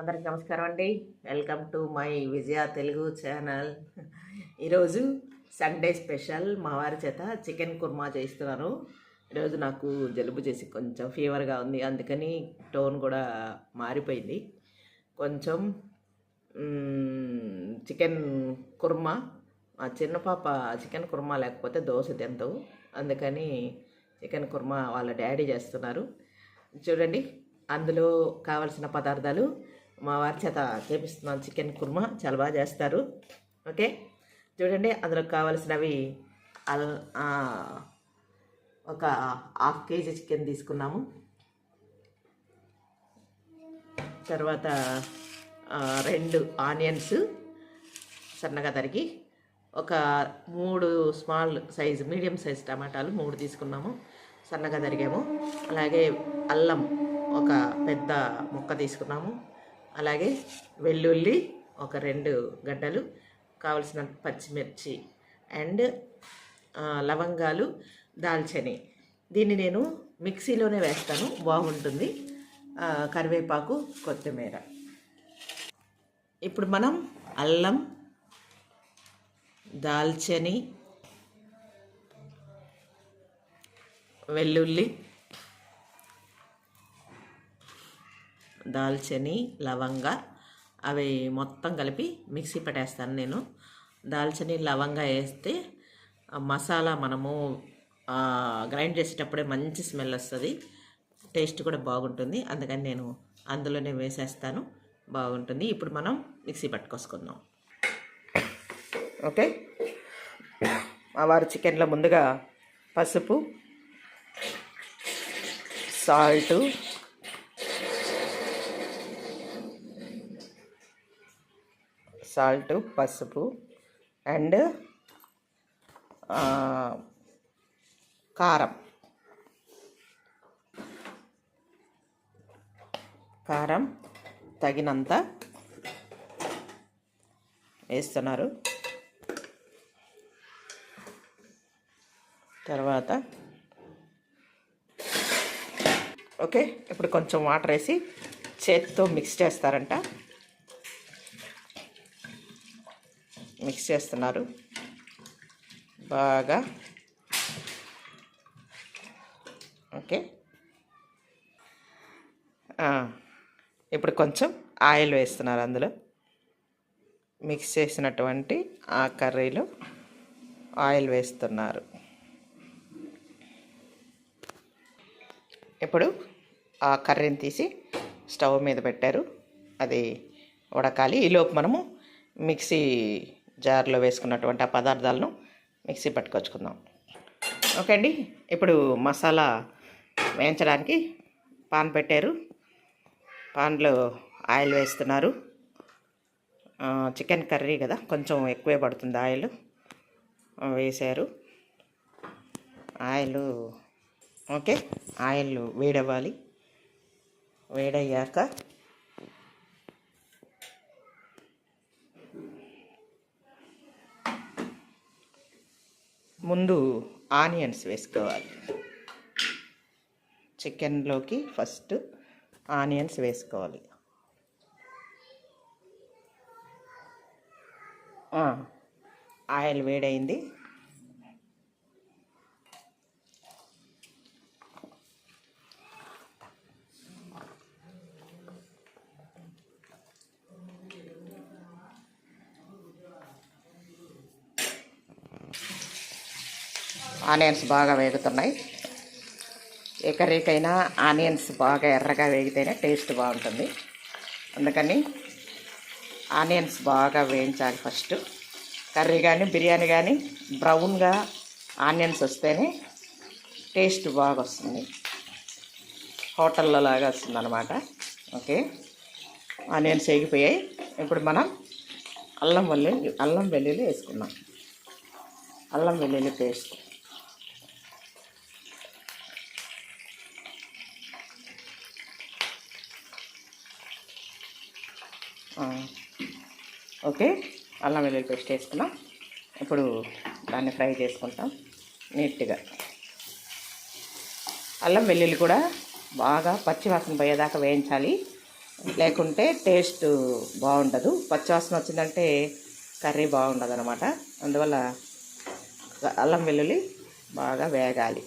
అందరికి నమస్కారం అండి. Welcome to my Vijaya Telugu channel. ఈరోజు సండే స్పెషల్. మా వారి చేత చికెన్ కుర్మా చేస్తున్నాను ఈరోజు నాకు జలుబు చేసి కొంచెం ఫీవర్గా ఉంది. అందుకని టోన్ కూడా మారిపోయింది. కొంచెం చికెన్ కుర్మా మా చిన్న పాప చికెన్ కుర్మా లేకపోతే దోశ తింటావు అందుకని చికెన్ కుర్మా వాళ్ళ డాడీ చేస్తున్నారు. చూడండి అందులో కావలసిన పదార్థాలు మా వారి చేత చేపిస్తున్నాను చికెన్ కుర్మా. చాలా బాగా చేస్తారు. ఓకే? చూడండి అందులో కావలసినవి అల్ ఒక హాఫ్ కేజీ చికెన్ తీసుకున్నాము. తర్వాత రెండు ఆనియన్స్ సన్నగా తరిగి ఒక మూడు స్మాల్ సైజ్ మీడియం సైజ్ టమాటాలు మూడు తీసుకున్నాము. సన్నగా తరిగాము. అలాగే అల్లం ఒక పెద్ద ముక్క తీసుకున్నాము. అలాగే వెల్లుల్లి ఒక రెండు గడ్డలు కావలసిన పచ్చిమిర్చి అండ్ లవంగాలు దాల్చని. దీన్ని నేను మిక్సీలోనే వేస్తాను బాగుంటుంది. కరివేపాకు కొత్తిమీర. ఇప్పుడు మనం అల్లం దాల్చని వెల్లుల్లి దాల్చని లవంగ అవి మొత్తం కలిపి మిక్సీ పట్టేస్తాను నేను. దాల్చని లవంగ వేస్తే మసాలా మనము గ్రైండ్ చేసేటప్పుడే మంచి స్మెల్ వస్తుంది. టేస్ట్ కూడా బాగుంటుంది. అందుకని నేను అందులోనే వేసేస్తాను. బాగుంటుంది. ఇప్పుడు మనం మిక్సీ పట్టుకొసుకుందాం. ఓకే? మా వారు చికెన్లో ముందుగా పసుపు సాల్టు సాల్ట్ పసుపు అండ్ కారం. కారం తగినంత వేస్తున్నారు. తర్వాత ఓకే ఇప్పుడు కొంచెం వాటర్ వేసి చేతితో మిక్స్ చేస్తారంట. మిక్స్ చేస్తున్నారు. బాగా. ఓకే. ఇప్పుడు కొంచెం ఆయిల్ వేస్తున్నారు అందులో. మిక్స్ చేసినటువంటి ఆ కర్రీలో ఆయిల్ వేస్తున్నారు. ఇప్పుడు ఆ కర్రీని తీసి స్టవ్ మీద పెట్టారు. అది ఉడకాలి. ఈలోపు మనము మిక్సీ జార్లో వేసుకున్నటువంటి ఆ పదార్థాలను మిక్సీ పట్టుకొచ్చుకుందాం. ఓకే అండి ఇప్పుడు మసాలా వేయించడానికి పాన్ పెట్టారు. పాన్లో ఆయిల్ వేస్తున్నారు. చికెన్ కర్రీ కదా కొంచెం ఎక్కువే పడుతుంది ఆయిల్. వేశారు. ఆయిల్ ఓకే ఆయిల్ వేడవ్వాలి. వేడయ్యాక ముందు ఆనియన్స్ వేసుకోవాలి. చికెన్లోకి ఫస్ట్ ఆనియన్స్ వేసుకోవాలి. ఆయిల్ వేడైంది. ఆనియన్స్ బాగా వేగుతున్నాయి. ఏ కర్రీకైనా ఆనియన్స్ బాగా ఎర్రగా వేగితేనే టేస్ట్ బాగుంటుంది. అందుకని ఆనియన్స్ బాగా వేయించాలి ఫస్ట్. కర్రీ కానీ బిర్యానీ కానీ బ్రౌన్గా ఆనియన్స్ వస్తేనే టేస్ట్ బాగా వస్తుంది. హోటల్లో లాగా వస్తుంది అనమాట ఓకే. ఆనియన్స్ వేగిపోయాయి. ఇప్పుడు మనం అల్లం వెల్లుల్లి అల్లం వెల్లుల్లి వేసుకుందాం. అల్లం వెల్లుల్లి పేస్ట్. ఓకే అల్లం వెల్లుల్లి పేస్ట్ వేసుకున్నాం. ఇప్పుడు దాన్ని ఫ్రై చేసుకుంటాం నీట్గా. అల్లం వెల్లుల్లి కూడా బాగా పచ్చివాసన పోయేదాకా వేయించాలి. లేకుంటే టేస్ట్ బాగుండదు. పచ్చివాసన వచ్చిందంటే కర్రీ బాగుండదు అనమాట అందువల్ల అల్లం వెల్లుల్లి బాగా వేగాలి.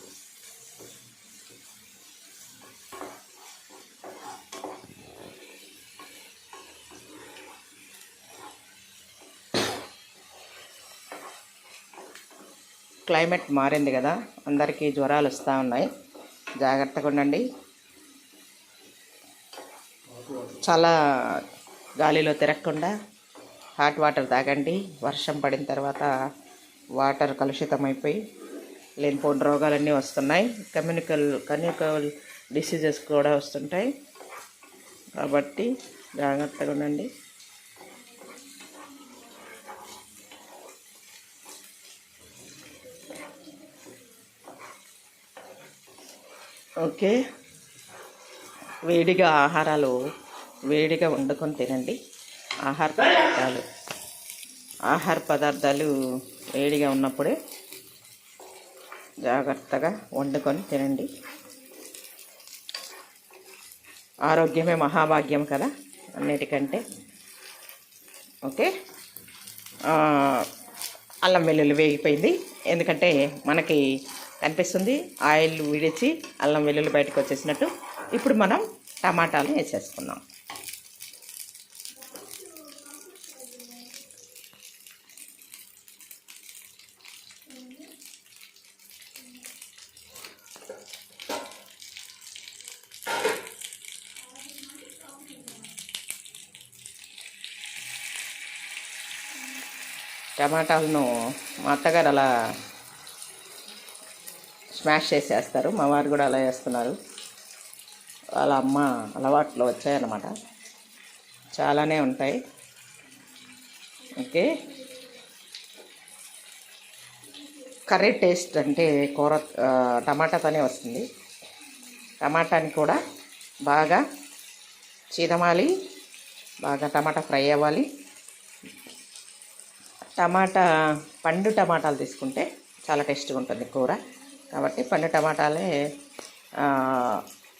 క్లైమేట్ మారింది కదా అందరికీ జ్వరాలు వస్తూ ఉన్నాయి. జాగ్రత్తగా ఉండండి. చాలా గాలిలో తిరగకుండా హాట్ వాటర్ తాగండి. వర్షం పడిన తర్వాత వాటర్ కలుషితమైపోయి లేనిపోని రోగాలన్నీ వస్తున్నాయి. కమ్యూనికల్ కమ్యూనికల్ డిసీజెస్ కూడా వస్తుంటాయి. కాబట్టి జాగ్రత్తగా ఉండండి. ఓకే. వేడిగా ఆహారాలు వేడిగా వండుకొని తినండి. ఆహార పదార్థాలు ఆహార పదార్థాలు వేడిగా ఉన్నప్పుడే జాగ్రత్తగా వండుకొని తినండి. ఆరోగ్యమే మహాభాగ్యం కదా అన్నిటికంటే. ఓకే. అల్లం వెల్లుల్లి వేగిపోయింది. ఎందుకంటే మనకి కనిపిస్తుంది. ఆయిల్ విడిచి అల్లం వెల్లుల్లి బయటకు వచ్చేసినట్టు ఇప్పుడు మనం టమాటాలు వేసేసుకుందాం. టమాటాలను మా అత్తగారు అలా స్మాష్ చేసేస్తారు. మా వారు కూడా అలా చేస్తున్నారు. వాళ్ళ అమ్మ అలవాట్లు వచ్చాయన్నమాట. చాలానే ఉంటాయి. ఓకే. కర్రీ టేస్ట్ అంటే కూర టమాటాతోనే వస్తుంది. టమాటాని కూడా బాగా చీదమాలి బాగా టమాటా ఫ్రై అవ్వాలి. టమాటా పండు టమాటాలు తీసుకుంటే చాలా టేస్ట్గా ఉంటుంది కూర. కాబట్టి పండు టమాటాలే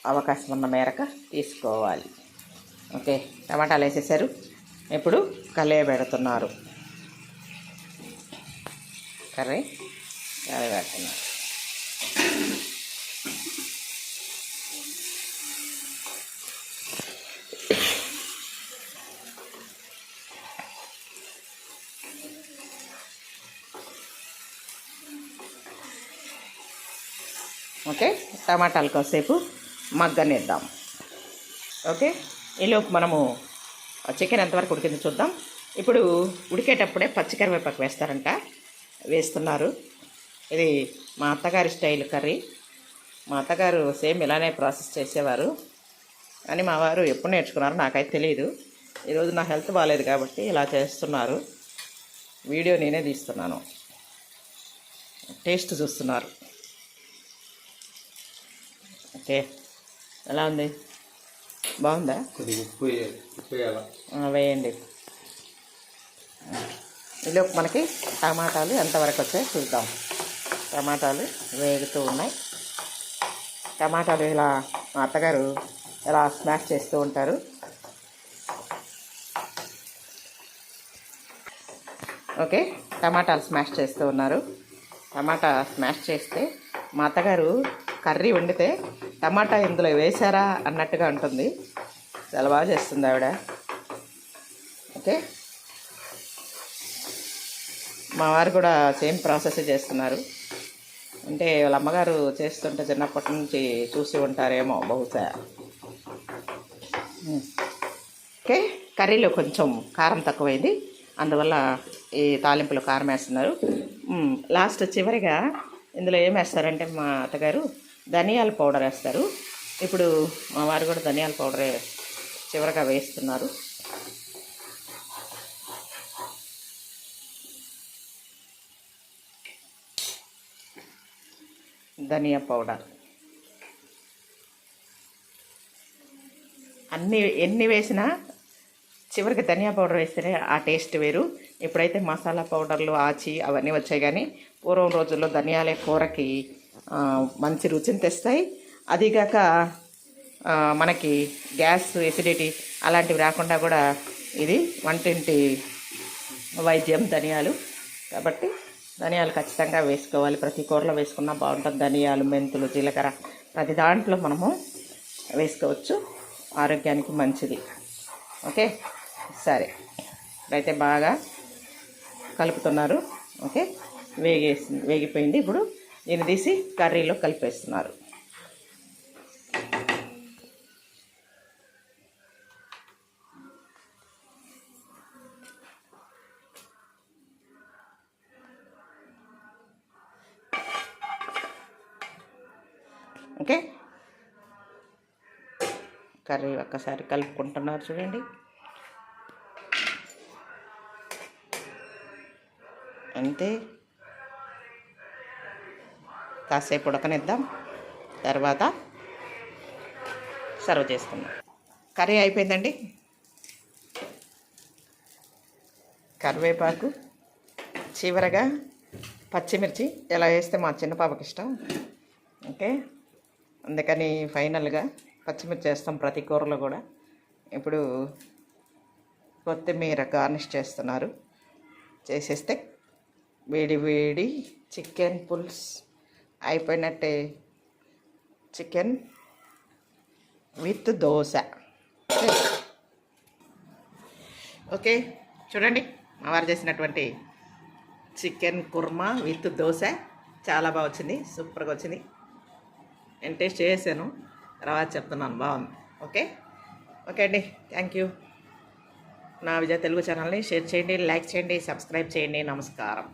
అవకాశం ఉన్న మేరకు తీసుకోవాలి. ఓకే టమాటాలు వేసేసారు. ఇప్పుడు కలే పెడుతున్నారు. కర్రీ కర్రీ పెడుతున్నారు. ఓకే? టమాటాలు కాసేపు మగ్గనేద్దాం. ఓకే? ఈలోపు మనము చికెన్ ఎంతవరకు ఉడికింది చూద్దాం. ఇప్పుడు ఉడికేటప్పుడే పచ్చికరివేపాకు వేస్తారంట. వేస్తున్నారు. ఇది మా అత్తగారి స్టైల్ కర్రీ. మా అత్తగారు సేమ్ ఇలానే ప్రాసెస్ చేసేవారు. అని మా వారు ఎప్పుడు నేర్చుకున్నారు నాకైతే తెలియదు ఈరోజు నా హెల్త్ బాగాలేదు కాబట్టి ఇలా చేస్తున్నారు. వీడియో నేనే తీస్తున్నాను. టేస్ట్ చూస్తున్నారు. ఓకే. ఎలా ఉంది? బాగుందా? కొద్దిగా ఉప్పు ఉప్పు వేయండి. ఈలోపు మనకి టమాటాలు ఎంతవరకు వచ్చాయో చూద్దాం. టమాటాలు వేగుతూ ఉన్నాయి. టమాటాలు ఇలా మా అత్తగారు ఇలా స్మాష్ చేస్తూ ఉంటారు. ఓకే టమాటాలు స్మాష్ చేస్తూ ఉన్నారు. టమాటా స్మాష్ చేస్తే మా అత్తగారు కర్రీ వండితే టమాటా ఇందులో వేశారా అన్నట్టుగా ఉంటుంది. చాలా బాగా చేస్తుంది ఆవిడ. ఓకే. మా వారు కూడా సేమ్ ప్రాసెస్ చేస్తున్నారు. అంటే వాళ్ళ అమ్మగారు చేస్తుంటే చిన్నప్పటి నుంచి చూసి ఉంటారేమో బహుశా. ఓకే. కర్రీలో కొంచెం కారం తక్కువైంది. అందువల్ల ఈ తాలింపులో కారం వేస్తున్నారు. లాస్ట్ చివరిగా ఇందులో ఏం వేస్తారంటే మా అత్తగారు? ధనియాల పౌడర్ వేస్తారు. ఇప్పుడు మా వారు కూడా ధనియాల పౌడరే చివరగా వేస్తున్నారు. ధనియా పౌడర్. అన్ని ఎన్ని వేసినా చివరికి ధనియా పౌడర్ వేస్తేనే ఆ టేస్ట్ వేరు. ఇప్పుడైతే మసాలా పౌడర్లు ఆచి అవన్నీ వచ్చాయి కానీ పూర్వం రోజుల్లో ధనియాలే కూరకి మంచి రుచిని తెస్తాయి. అదిగాక మనకి గ్యాస్ ఎసిడిటీ అలాంటివి రాకుండా కూడా ఇది వంటింటి వైద్యం ధనియాలు. కాబట్టి ధనియాలు ఖచ్చితంగా వేసుకోవాలి. ప్రతి కూరలో వేసుకున్నా బాగుంటుంది. ధనియాలు మెంతులు జీలకర్ర ప్రతి దాంట్లో మనము వేసుకోవచ్చు. ఆరోగ్యానికి మంచిది. ఓకే? సరే. ఇప్పుడైతే బాగా కలుపుతున్నారు. ఓకే? వేగేసి వేగిపోయింది. ఇప్పుడు దీన్ని తీసి కర్రీలో కలిపేస్తున్నారు. ఓకే. కర్రీ ఒక్కసారి కలుపుకుంటున్నారు చూడండి. అంతే. కాసేపు ఉడకనిద్దాం. తర్వాత సర్వ్ చేసుకుందాం. కర్రీ అయిపోయిందండి? కరివేపాకు చివరగా పచ్చిమిర్చి. ఎలా వేస్తే మా చిన్న పాపకి ఇష్టం. ఓకే? అందుకని ఫైనల్గా పచ్చిమిర్చి వేస్తాం ప్రతి కూరలో కూడా. ఇప్పుడు కొత్తిమీర గార్నిష్ చేస్తున్నారు. చేసేస్తే వేడి వేడి చికెన్ పుల్స్ అయిపోయినట్టే చికెన్ విత్ దోశ. ఓకే. చూడండి మా వారు చేసినటువంటి చికెన్ కుర్మా విత్ దోశ చాలా బాగా వచ్చింది సూపర్గా వచ్చింది. నేను టేస్ట్ చేసాను తర్వాత చెప్తున్నాను బాగుంది. ఓకే? ఓకే అండి థ్యాంక్ యూ నా విజయ తెలుగు ఛానల్ని షేర్ చేయండి లైక్ చేయండి సబ్స్క్రైబ్ చేయండి నమస్కారం.